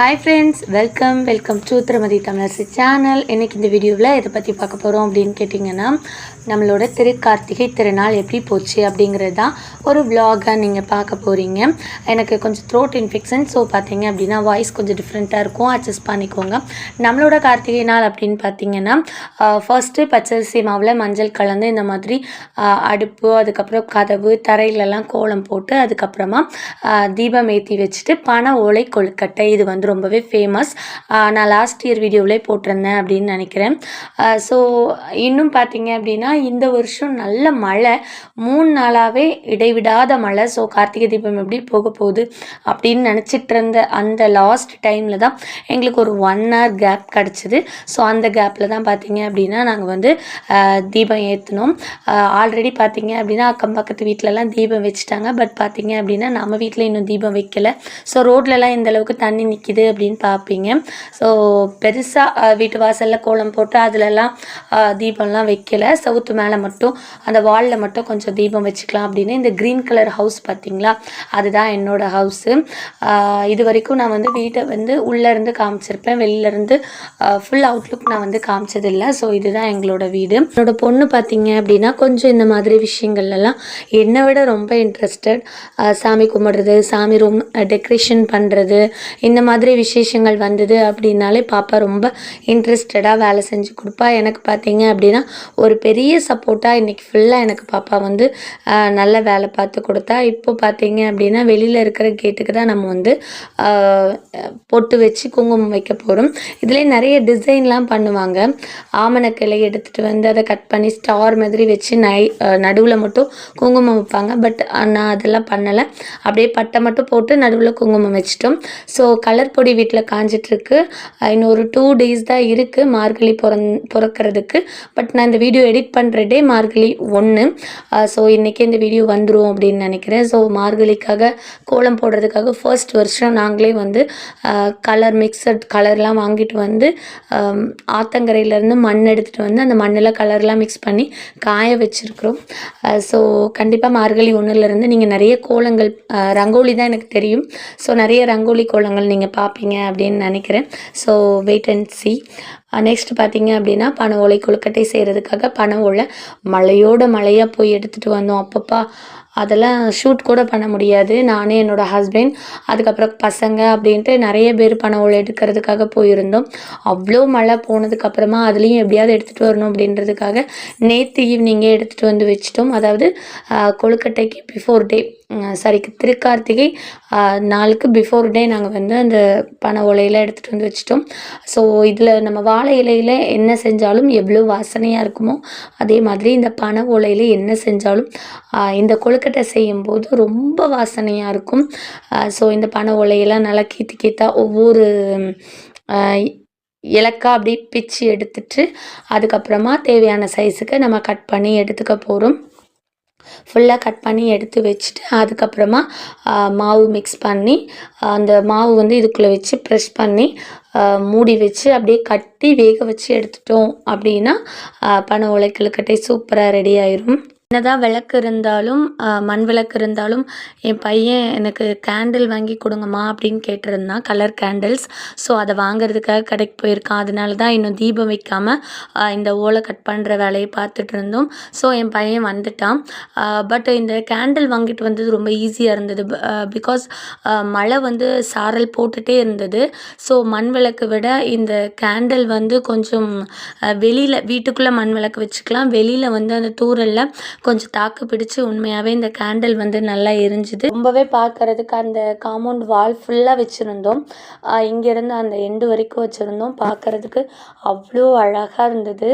Hi friends welcome welcome to திருமதி channel இன்றைக்கி இந்த வீடியோவில் எதை பற்றி பார்க்க போகிறோம் அப்படின்னு கேட்டிங்கன்னா நம்மளோட திருக்கார்த்திகை திருநாள் எப்படி போச்சு அப்படிங்கிறது தான் ஒரு vlog-ஆ நீங்கள் பார்க்க போகிறீங்க எனக்கு கொஞ்சம் த்ரோட் இன்ஃபெக்ஷன் ஸோ பார்த்தீங்க அப்படின்னா வாய்ஸ் கொஞ்சம் டிஃப்ரெண்ட்டாக இருக்கும். அட்ஜஸ்ட் பண்ணிக்கோங்க. நம்மளோட கார்த்திகை நாள் அப்படின்னு பார்த்தீங்கன்னா ஃபர்ஸ்ட்டு பச்சரிசி மாவில் மஞ்சள் கலந்து இந்த மாதிரி அடுப்பு அதுக்கப்புறம் கதவு தரையிலலாம் கோலம் போட்டு அதுக்கப்புறமா தீபம் ஏற்றி வச்சுட்டு பண ஓலை கொழுக்கட்டை இது வந்துடும் ரொம்பவே ஃபேமஸ் நான் லாஸ்ட் இயர் வீடியோவிலே போட்டிருந்தேன் அப்படின்னு நினைக்கிறேன். ஸோ இன்னும் பார்த்தீங்க அப்படின்னா இந்த வருஷம் நல்ல மழை. மூணு நாளாகவே இடைவிடாத மழை. ஸோ கார்த்திகை தீபம் எப்படி போக போகுது அப்படின்னு நினச்சிட்டு இருந்த அந்த லாஸ்ட் டைமில் தான் எங்களுக்கு ஒரு ஒன் ஹவர் கேப் கிடச்சிது. ஸோ அந்த கேப்பில் தான் பார்த்தீங்க அப்படின்னா நாங்கள் வந்து தீபம் ஏற்றினோம் ஆல்ரெடி பார்த்தீங்க அப்படின்னா அக்கம் பக்கத்து வீட்டிலலாம் தீபம் வச்சுட்டாங்க. பட் பார்த்தீங்க அப்படின்னா நம்ம வீட்டில் இன்னும் தீபம் வைக்கலை. ஸோ ரோட்லலாம் இந்த அளவுக்கு தண்ணி நிற்கிது அப்படின்னு பார்ப்பீங்க ஸோ பெருசாக வீட்டு வாசலில் கோலம் போட்டு அதிலலாம் தீபம்லாம் வைக்கல. சவுத்து மேலே மட்டும் அந்த வாலில் மட்டும் கொஞ்சம் தீபம் வச்சுக்கலாம் அப்படின்னு. இந்த க்ரீன் கலர் ஹவுஸ் பார்த்திங்களா அதுதான் என்னோடய ஹவுஸு. இது வரைக்கும் நான் வந்து வீட்டை வந்து உள்ளேருந்து காமிச்சிருப்பேன். வெளியிலேருந்து ஃபுல் அவுட்லுக் நான் வந்து காமிச்சதில்லை. ஸோ இதுதான் எங்களோட வீடு. என்னோட பொண்ணு பார்த்தீங்க அப்படின்னா கொஞ்சம் இந்த மாதிரி விஷயங்கள்லாம் என்னை விட ரொம்ப இன்ட்ரெஸ்டட் சாமி கும்பிட்றது சாமி ரூம் டெக்கரேஷன் பண்ணுறது இந்த மாதிரி விசேஷங்கள் வந்தது அப்படின்னாலே பாப்பா ரொம்ப இன்ட்ரெஸ்டடாக வேலை செஞ்சு கொடுப்பா. எனக்கு பார்த்தீங்க அப்படின்னா ஒரு பெரிய சப்போர்ட்டாக இன்றைக்கி ஃபுல்லாக எனக்கு பாப்பா வந்து நல்ல வேலை பார்த்து கொடுத்தா. இப்போ பார்த்தீங்க அப்படின்னா வெளியில் இருக்கிற கேட்டுக்கு தான் நம்ம வந்து பொட்டு வச்சு குங்குமம் வைக்க போகிறோம் இதுலேயே நிறைய டிசைன்லாம் பண்ணுவாங்க. ஆமணக்கிளை எடுத்துகிட்டு வந்து அதை கட் பண்ணி ஸ்டார் மாதிரி வச்சு நை நடுவில் மட்டும் குங்குமம் வைப்பாங்க. பட் நான் அதெல்லாம் பண்ணலை. அப்படியே பட்டை மட்டும் போட்டு நடுவில் குங்குமம் வச்சிட்டோம். ஸோ கலர் பொடி வீட்டில் காஞ்சிட்ருக்கு. இன்னொரு டூ டேஸ் தான் இருக்குது மார்கழி பிறந் பிறக்கிறதுக்கு. பட் நான் இந்த வீடியோ எடிட் பண்ணுற டே மார்கழி ஒன்று ஸோ இன்றைக்கி இந்த வீடியோ வந்துடும் அப்படின்னு நினைக்கிறேன். ஸோ மார்கழிக்காக கோலம் போடுறதுக்காக ஃபர்ஸ்ட் வருஷம் நாங்களே வந்து கலர் மிக்சட் கலர்லாம் வாங்கிட்டு வந்து ஆத்தங்கரையிலேருந்து மண் எடுத்துகிட்டு வந்து அந்த மண்ணில் கலர்லாம் மிக்ஸ் பண்ணி காய வச்சுருக்குறோம். ஸோ கண்டிப்பாக மார்கழி ஒன்றுலேருந்து நீங்கள் நிறைய கோலங்கள் ரங்கோலி தான் எனக்கு தெரியும். ஸோ நிறைய ரங்கோலி கோலங்கள் நீங்கள் பார்ப்பீங்க அப்படின்னு நினைக்கிறேன். So wait and see next பார்த்தீங்க அப்படின்னா பனை ஓலை கொழுக்கட்டை செய்கிறதுக்காக பனை ஓலை மழையோட மழையாக போய் எடுத்துகிட்டு வந்தோம் அப்பப்பா. அதெல்லாம் ஷூட் கூட பண்ண முடியாது. நானே என்னோட ஹஸ்பண்ட் அதுக்கப்புறம் பசங்க அப்படின்ட்டு நிறைய பேர் பனை ஓலை எடுக்கிறதுக்காக போயிருந்தோம். அவ்வளோ மழை போனதுக்கப்புறமா அதுலேயும் எப்படியாவது எடுத்துகிட்டு வரணும் அப்படின்றதுக்காக நேற்று ஈவினிங்கே எடுத்துகிட்டு வந்து வச்சிட்டோம். அதாவது கொழுக்கட்டைக்கு பிஃபோர் டே சாரி திருக்கார்த்திகை நாளுக்கு பிஃபோர் டே நாங்கள் வந்து அந்த பனை ஓலையில் எடுத்துகிட்டு வந்து வச்சிட்டோம். ஸோ இதில் நம்ம வாழை இலையில் என்ன செஞ்சாலும் எவ்வளோ வாசனையாக இருக்குமோ அதே மாதிரி இந்த பனை ஓலையில் என்ன செஞ்சாலும் இந்த கொழுக்கட்டை செய்யும்போது ரொம்ப வாசனையாக இருக்கும். ஸோ இந்த பனை ஓலையெல்லாம் நல்லா கீத்து கீத்தா ஒவ்வொரு இலக்காக இலக்கா அப்படியே பிச்சு எடுத்துட்டு அதுக்கப்புறமா தேவையான சைஸுக்கு நம்ம கட் பண்ணி எடுத்துக்க போகிறோம் ஃபுல்லாக கட் பண்ணி எடுத்து வச்சுட்டு அதுக்கப்புறமா மாவு மிக்ஸ் பண்ணி அந்த மாவு வந்து இதுக்குள்ளே வச்சு ப்ரெஷ் பண்ணி மூடி வச்சு அப்படியே கட்டி வேக வச்சு எடுத்துட்டோம் அப்படின்னா பனை உலைக்கிழக்கட்டை சூப்பராக ரெடி ஆயிரும். என்னதான் விளக்கு இருந்தாலும் மண் விளக்கு இருந்தாலும் என் பையன் எனக்கு கேண்டில் வாங்கி கொடுங்கம்மா அப்படின்னு கேட்டிருந்தான் கலர் கேண்டில்ஸ் ஸோ அதை வாங்குறதுக்காக கடைக்கு போயிருக்கான். அதனால தான் இன்னும் தீபம் வைக்காமல் இந்த ஓலை கட் பண்ணுற வேலையை பார்த்துட்டு இருந்தோம். ஸோ என் பையன் வந்துட்டான். பட் இந்த கேண்டில் வாங்கிட்டு வந்தது ரொம்ப ஈஸியாக இருந்தது. பிகாஸ் மழை வந்து சாரல் போட்டுட்டே இருந்தது. ஸோ மண் விளக்கு விட இந்த கேண்டில் வந்து கொஞ்சம் வெளியில் வீட்டுக்குள்ளே மண் விளக்கு வச்சுக்கலாம். வெளியில் வந்து அந்த தூரலில் கொஞ்சம் தாக்கு பிடிச்சு உண்மையாகவே இந்த கேண்டில் வந்து நல்லா எரிஞ்சுது. ரொம்பவே பார்க்கறதுக்கு அந்த காம்பவுண்ட் வால் ஃபுல்லாக வச்சுருந்தோம். இங்கேருந்து அந்த எண்டு வரைக்கும் வச்சுருந்தோம். பார்க்கறதுக்கு அவ்வளோ அழகாக இருந்தது.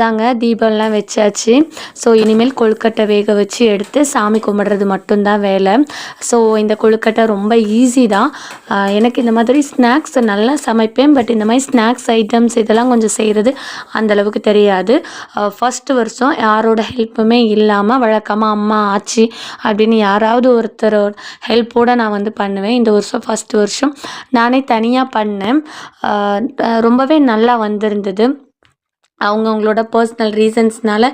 தாங்க தீபம்லாம் வச்சாச்சு. ஸோ இனிமேல் கொழுக்கட்டை வேக வச்சு எடுத்து சாமி கும்பிட்றது மட்டும்தான் வேலை. ஸோ இந்த கொழுக்கட்டை ரொம்ப ஈஸி தான். எனக்கு இந்த மாதிரி ஸ்நாக்ஸ் நல்லா சமைப்பேன். பட் இந்த மாதிரி ஸ்நாக்ஸ் ஐட்டம்ஸ் இதெல்லாம் கொஞ்சம் செய்கிறது அந்தளவுக்கு தெரியாது. ஃபஸ்ட்டு வருஷம் யாரோட ஹெல்ப்புமே இல்லாமல் வழக்கமாக அம்மா ஆச்சி அப்படின்னு யாராவது ஒருத்தர் ஹெல்ப்போடு நான் வந்து பண்ணுவேன். இந்த வருஷம் ஃபஸ்ட்டு வருஷம் நானே தனியாக பண்ணேன். ரொம்பவே நல்லா வந்திருந்தது. அவங்கவுங்களோட பர்சனல் ரீசன்ஸ்னால்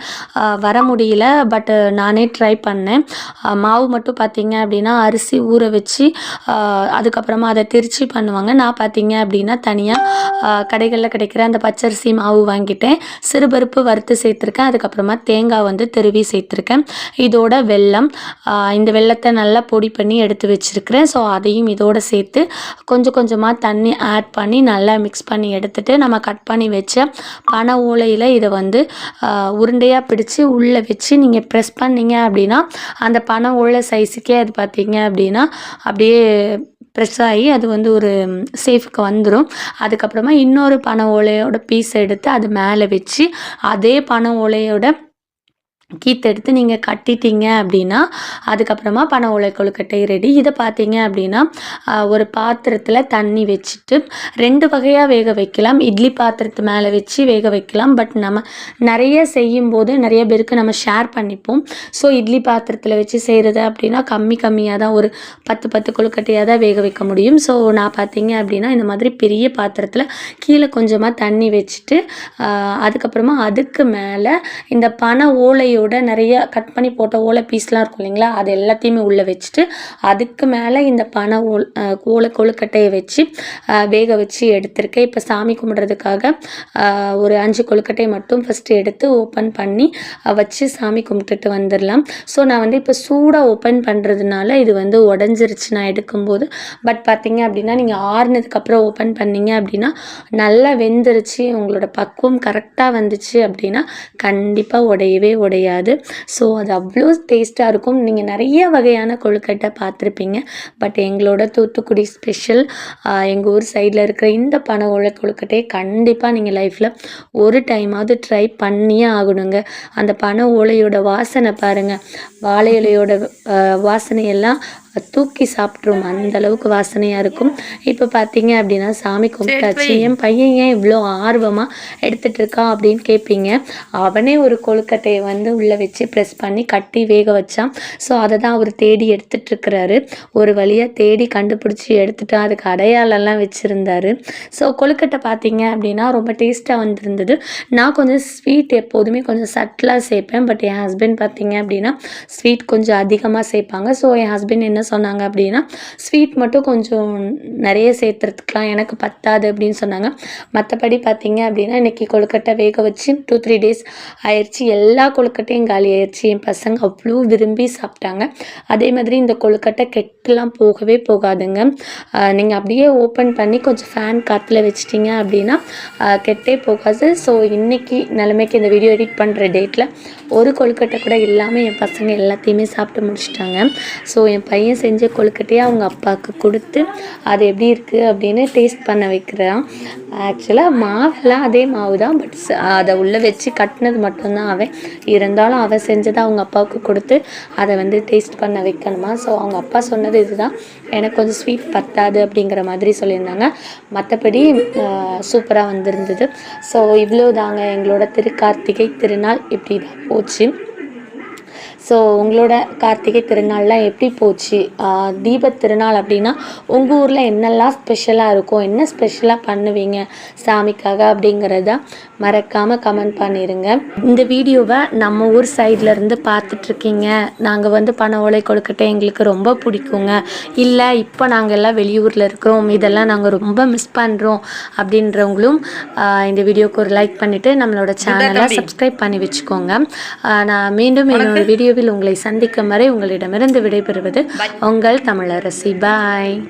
வர முடியல. பட்டு நானே ட்ரை பண்ணேன். மாவு மட்டும் பார்த்தீங்க அப்படின்னா அரிசி ஊற வச்சு அதுக்கப்புறமா அதை திருச்சி பண்ணுவாங்க. நான் பார்த்தீங்க அப்படின்னா தனியாக கடைகளில் கிடைக்கிற அந்த பச்சரிசி மாவு வாங்கிட்டேன். சிறுபருப்பு வறுத்து சேர்த்துருக்கேன். அதுக்கப்புறமா தேங்காய் வந்து திருவி சேர்த்துருக்கேன். இதோட வெல்லம் இந்த வெல்லத்தை நல்லா பொடி பண்ணி எடுத்து வச்சுருக்கிறேன். ஸோ அதையும் இதோட சேர்த்து கொஞ்சம் கொஞ்சமாக தண்ணி ஆட் பண்ணி நல்லா மிக்ஸ் பண்ணி எடுத்துட்டு நம்ம கட் பண்ணி வச்ச பனை மூளையில் இதை வந்து உருண்டையாக பிடிச்சி உள்ளே வச்சு நீங்கள் ப்ரெஸ் பண்ணீங்க அப்படின்னா அந்த பனை ஓலை சைஸுக்கே அது பார்த்தீங்க அப்படின்னா அப்படியே ப்ரெஸ் ஆகி அது வந்து ஒரு சேஃபுக்கு வந்துடும் அதுக்கப்புறமா இன்னொரு பனை ஓலையோட பீஸ் எடுத்து அது மேலே வச்சு அதே பனை ஓலையோட கீத்தெடுத்து நீங்கள் கட்டிட்டீங்க அப்படின்னா அதுக்கப்புறமா பனை ஓலை கொழுக்கட்டை ரெடி இதை பார்த்தீங்க அப்படின்னா ஒரு பாத்திரத்தில் தண்ணி வச்சுட்டு ரெண்டு வகையாக வேக வைக்கலாம். இட்லி பாத்திரத்து மேலே வச்சு வேக வைக்கலாம். பட் நம்ம நிறைய செய்யும்போது நிறைய பேருக்கு நம்ம ஷேர் பண்ணிப்போம். ஸோ இட்லி பாத்திரத்தில் வச்சு செய்கிறது அப்படின்னா கம்மி கம்மியாக தான் ஒரு பத்து பத்து கொழுக்கட்டையாக தான் வேக வைக்க முடியும். ஸோ நான் பார்த்தீங்க அப்படின்னா இந்த மாதிரி பெரிய பாத்திரத்தில் கீழே கொஞ்சமாக தண்ணி வச்சுட்டு அதுக்கப்புறமா அதுக்கு மேலே இந்த பனை ஓலையோட நிறைய கட் பண்ணி போட்ட ஓலை பீஸ்லாம் இருக்கும் இல்லைங்களா? அது எல்லாத்தையுமே உள்ளே வச்சுட்டு அதுக்கு மேலே இந்த பனை ஓல் ஓலை கொழுக்கட்டையை வச்சு வேக வச்சு எடுத்திருக்கேன். இப்போ சாமி கும்பிட்றதுக்காக ஒரு அஞ்சு கொழுக்கட்டையை மட்டும் ஃபஸ்ட்டு எடுத்து ஓப்பன் பண்ணி வச்சு சாமி கும்பிட்டுட்டு வந்துடலாம். ஸோ நான் வந்து இப்போ சூடாக ஓப்பன் பண்ணுறதுனால இது வந்து உடஞ்சிருச்சு நான் எடுக்கும்போது. பட் பார்த்தீங்க அப்படின்னா நீங்கள் ஆறுனதுக்கப்புறம் ஓப்பன் பண்ணீங்க அப்படின்னா நல்லா வெந்துருச்சு. உங்களோட பக்குவம் கரெக்டாக வந்துச்சு அப்படின்னா கண்டிப்பாக உடையவே உடையாது ஸோ அது அவ்வளோ டேஸ்ட்டாக இருக்கும். நீங்கள் நிறைய வகையான கொழுக்கட்டை பார்த்துருப்பீங்க. பட் எங்களோட தூத்துக்குடி ஸ்பெஷல் எங்கள் ஊர் சைடில் இருக்கிற இந்த பனை ஓலை கொழுக்கட்டையை கண்டிப்பாக நீங்கள் லைஃப்பில் ஒரு டைமாவது ட்ரை பண்ணியே ஆகணுங்க. அந்த பனை ஓலையோட வாசனை பாருங்கள் வாழை இலையோட வாசனையெல்லாம் தூக்கி சாப்பிட்ரும் அந்த அளவுக்கு வாசனையாக இருக்கும். இப்போ பார்த்தீங்க அப்படின்னா சாமி கும்பிட்டாச்சு. என் பையன் ஏன் இவ்வளோ ஆர்வமாக எடுத்துட்டு இருக்கான் அப்படின்னு கேட்பீங்க அவனே ஒரு கொழுக்கட்டையை வந்து உள்ளே வச்சு ப்ரெஸ் பண்ணி கட்டி வேக வச்சான். ஸோ அதை தான் அவர் தேடி எடுத்துட்டு இருக்கிறாரு. ஒரு வழியாக தேடி கண்டுபிடிச்சி எடுத்துட்டு அதுக்கு அடையாளம்லாம் வச்சுருந்தாரு. ஸோ கொழுக்கட்டை பார்த்தீங்க அப்படின்னா ரொம்ப டேஸ்ட்டாக வந்திருந்தது. நான் கொஞ்சம் ஸ்வீட் எப்போதுமே கொஞ்சம் சட்டிலாக சேர்ப்பேன் பட் என் ஹஸ்பண்ட் பார்த்தீங்க அப்படின்னா ஸ்வீட் கொஞ்சம் அதிகமாக சேர்ப்பாங்க ஸோ என் ஹஸ்பண்ட் என்ன சொன்னாங்க அப்படின்னா ஸ்வீட் மட்டும் கொஞ்சம் நிறைய சேர்த்துறதுக்குலாம் எனக்கு பத்தாது அப்படின்னு சொன்னாங்க. மற்றபடி பார்த்தீங்க அப்படின்னா இன்றைக்கி கொழுக்கட்டை வேக வச்சு டூ த்ரீ டேஸ் ஆயிடுச்சு எல்லா கொழுக்கட்டையும் காலி ஆயிடுச்சு என் பசங்க அவ்வளோ விரும்பி சாப்பிட்டாங்க. அதே மாதிரி இந்த கொழுக்கட்டை கெட்டுலாம் போகவே போகாதுங்க. நீங்கள் அப்படியே ஓப்பன் பண்ணி கொஞ்சம் ஃபேன் காற்றுல வச்சிட்டிங்க அப்படின்னா கெட்டே போகாது. ஸோ இன்றைக்கி நிலைமைக்கு இந்த வீடியோ எடிட் பண்ணுற டேட்டில் ஒரு கொழுக்கட்டை கூட இல்லாமல் என் பசங்க எல்லாத்தையுமே சாப்பிட்டு முடிச்சிட்டாங்க. ஸோ என் பையன் செஞ்ச கொழுக்கட்டையை அவங்க அப்பாவுக்கு கொடுத்து அது எப்படி இருக்குது அப்படின்னு டேஸ்ட் பண்ண வைக்கிறான். ஆக்சுவலாக மாவெல்லாம் அதே மாவு தான் பட் அதை உள்ளே வச்சு கட்டினது மட்டும்தான் அவன். இருந்தாலும் அவன் செஞ்சதை அவங்க அப்பாவுக்கு கொடுத்து அதை வந்து டேஸ்ட் பண்ண வைக்கணுமா? ஸோ அவங்க அப்பா சொன்னது இதுதான். எனக்கு கொஞ்சம் ஸ்வீட் பத்தாது அப்படிங்கிற மாதிரி சொல்லியிருந்தாங்க. மற்றபடி சூப்பராக வந்திருந்தது. ஸோ இவ்வளோ தாங்க எங்களோட திருக்கார்த்திகை திருநாள். இப்படி தான் போச்சு. ஸோ உங்களோட கார்த்திகை திருநாள்லாம் எப்படி போச்சு? தீப தீபத் திருநாள் அப்படின்னா உங்கள் ஊரில் என்னெல்லாம் ஸ்பெஷலாக இருக்கும் என்ன ஸ்பெஷலாக பண்ணுவீங்க சாமிக்காக அப்படிங்கிறத மறக்காமல் கமெண்ட் பண்ணிடுங்க இந்த வீடியோவை நம்ம ஊர் சைடில் இருந்து பார்த்துட்ருக்கீங்க. நாங்கள் வந்து பண ஓலை கொழுக்கட்டை எங்களுக்கு ரொம்ப பிடிக்குங்க. இல்லை இப்போ நாங்கள் எல்லாம் வெளியூரில் இருக்கிறோம். இதெல்லாம் நாங்கள் ரொம்ப மிஸ் பண்ணுறோம் அப்படின்றவங்களும் இந்த வீடியோக்கு ஒரு லைக் பண்ணிவிட்டு நம்மளோட சேனலை சப்ஸ்கிரைப் பண்ணி வச்சுக்கோங்க. நான் மீண்டும் என்னோட வீடியோவில் உங்களை சந்திக்கும் வரை உங்களிடமிருந்து விடைபெறுவது உங்கள் தமிழரசி. பாய்